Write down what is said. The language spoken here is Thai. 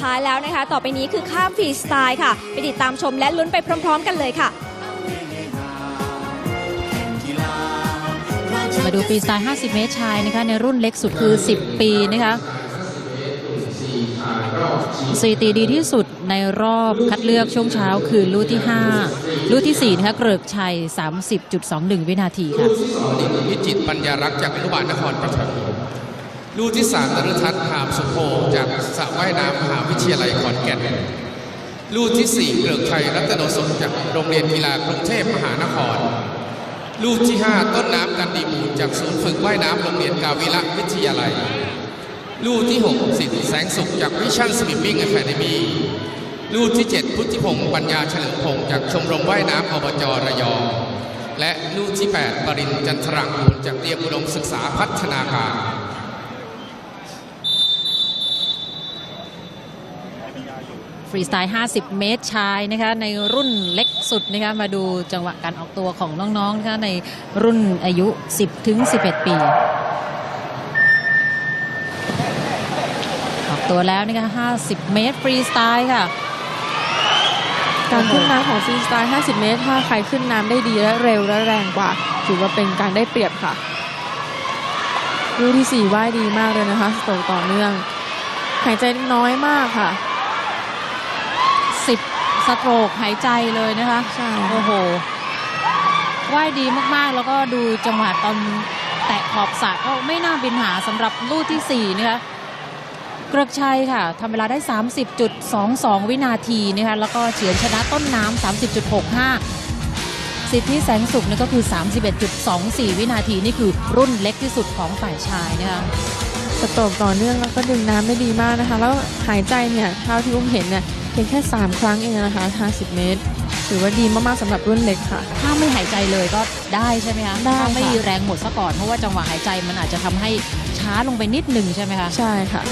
สุดท้ายแล้วนะคะ ต่อไปนี้คือข้ามฟรีสไตล์ค่ะ ไปติดตามชมและลุ้นไปพร้อม ๆ กันเลยค่ะ มาดูฟรีสไตล์ 50 เมตรชายนะคะในรุ่นเล็กสุดคือ 10 ปีนะคะสถิติดีที่สุดในรอบคัดเลือกช่วงเช้าคือลู่ที่ 5 ลู่ที่ 4 นะคะเกริกชัย 30.21 วินาทีค่ะดินวิจิตรปัญญารักษ์จากอนุบาลนครปฐม ลูกที่สามนฤทัศน์หามสุโภจากสระว่ายน้ำมหาวิทยาลัยขอนแก่น ลูกที่สี่เกริกชัยรัตนสมจากโรงเรียนกีฬากรุงเทพมหานคร ลูกที่ห้าต้นน้ำกันดีบูลจากศูนย์ฝึกว่ายน้ำโรงเรียนกาวิระวิทยาลัย ลูกที่หกสิทธิแสงสุขจากวิชั่นสวิมมิ่งแอคาเดมีลูกที่เจ็ดพุทธิพงศ์ปัญญาเฉลิมพงศ์จากชมรมว่ายน้ำอบจระยองและลูกที่8ปรินจันทรังกูลจากเตรียมอุดมศึกษาพัฒนาการ ฟรีสไตล์ 50 เมตรชายนะคะในรุ่นเล็กสุดนะคะมาดูจังหวะการออกตัวของน้องๆนะคะในรุ่นอายุ 10 ถึง 11 ปี ออกตัวแล้วนะคะ50 เมตรฟรีสไตล์ค่ะ การขึ้นน้ำของฟรีสไตล์ 50 เมตร ถ้าใครขึ้นน้ำได้ดีและเร็วและแรงกว่า ถือว่าเป็นการได้เปรียบค่ะลูที่4ว่ายดีมากเลยนะคะสโตรกต่อเนื่อง หายใจน้อยมากค่ะ 10 สโตรกหายใจเลยนะคะใช่โอ้โหว่ายดีมากๆ แล้วก็ดูจังหวะตอนแตะขอบสระก็ไม่น่าเป็นหาสำหรับลูกทีสี่ 4 นะคะเกรกชัยค่ะทำเวลาได้ 30.22 วินาทีนะคะแล้วก็เฉือนชนะต้นน้ำ30.65 สิทธิแสงสุขนี่ก็คือ 31.24 วินาที นี่คือรุ่นเล็กที่สุดของฝ่ายชายนะคะสโตรกต่อเนื่องแล้วก็ดึงน้ำได้ดีมากนะคะ แล้วหายใจเนี่ยเท่าที่อุ้มเห็นเนี่ย เพียงแค่ 3 ครั้งเองนะคะ 50 เมตร ถือว่าดีมากๆสำหรับรุ่นเล็กค่ะ ถ้าไม่หายใจเลยก็ได้ใช่ไหมคะได้ถ้าไม่ค่แรงหมดซะก่อนเพราะว่าจังหวะหายใจมันอาจจะทำให้ช้าลงไปนิดหนึ่งใช่ไหมคะ ใช่ค่ะ